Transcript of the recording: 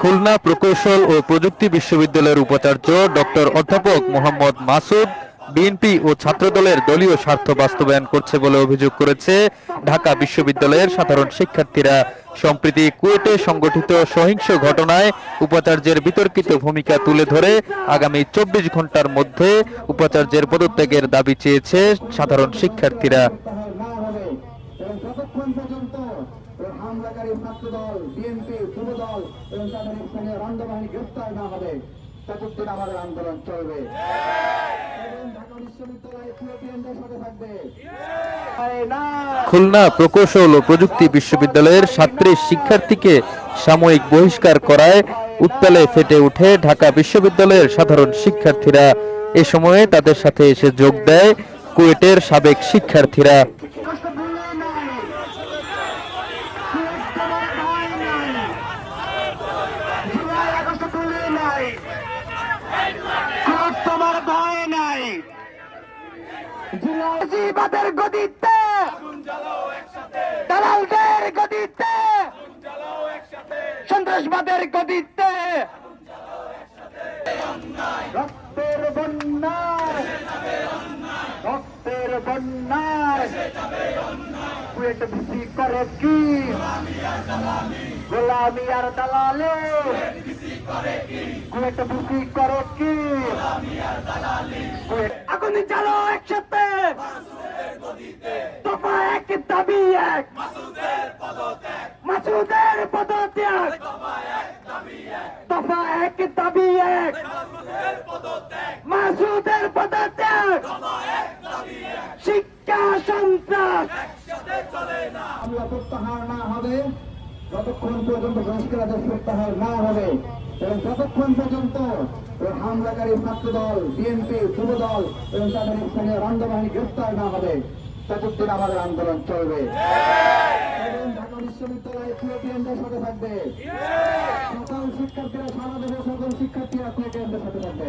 খুলনা প্রকৌশল ও প্রযুক্তি বিশ্ববিদ্যালয়ের উপাচার্য ডক্টর অধ্যাপক মোহাম্মদ মাসুদ বিএনপি ও ছাত্রদলের দলীয় স্বার্থ বাস্তবায়ন করছে বলে অভিযোগ করেছে ঢাকা বিশ্ববিদ্যালয়ের সাধারণ শিক্ষার্থীরা। সম্প্রতি কুয়েটে সংগঠিত সহিংস ঘটনায় উপাচার্যের বিতর্কিত ভূমিকা তুলে ধরে আগামী চব্বিশ ঘণ্টার মধ্যে উপাচার্যের পদত্যাগের দাবি চেয়েছে সাধারণ শিক্ষার্থীরা। আমাদের আন্দোলন চলবে। খুলনা প্রকৌশল ও প্রযুক্তি বিশ্ববিদ্যালয়ের ছাত্রী শিক্ষার্থীকে সাময়িক বহিষ্কার করায় উত্তালে ফেটে ওঠে ঢাকা বিশ্ববিদ্যালয়ের সাধারণ শিক্ষার্থীরা। এ সময়ে তাদের সাথে এসে যোগ দেয় কুয়েটের সাবেক শিক্ষার্থীরা। জিবাদের গদিতে। দালালদের গদিতে। সন্ত্রাসবাদের গদিতে। রক্তের বন্যায়। রক্তের বন্যায়। কুয়েট বিসি করে কি? গোলামি আর দালালে। কুয়েট বিসি করে কি? কুয়েট চালো একসাথে। দফা এক দাবি এক। মাসুদের পদত্যাগ। দফা এক দাবি এক। মাসুদের পদত্যাগ। শিক্ষা সন্ত্রাস। হামলা প্রত্যাহার না হবে। যতক্ষণ পর্যন্ত বহিষ্কারাদেশ প্রত্যাহার না হবে এবং যতক্ষণ পর্যন্ত হামলাকারী ছাত্রদল বিএনপি যুবদল এবং তাদের স্থানীয় রান্ডবাহিনী গ্রেফতার না হবে ততদিন আমাদের আন্দোলন চলবে। এবং ঢাকা বিশ্ববিদ্যালয় পিওপিএনদের সাথে থাকবে। সকল শিক্ষার্থীরা সারা দেশের সকল শিক্ষার্থীরা পিওপিএনদের সাথে থাকবে।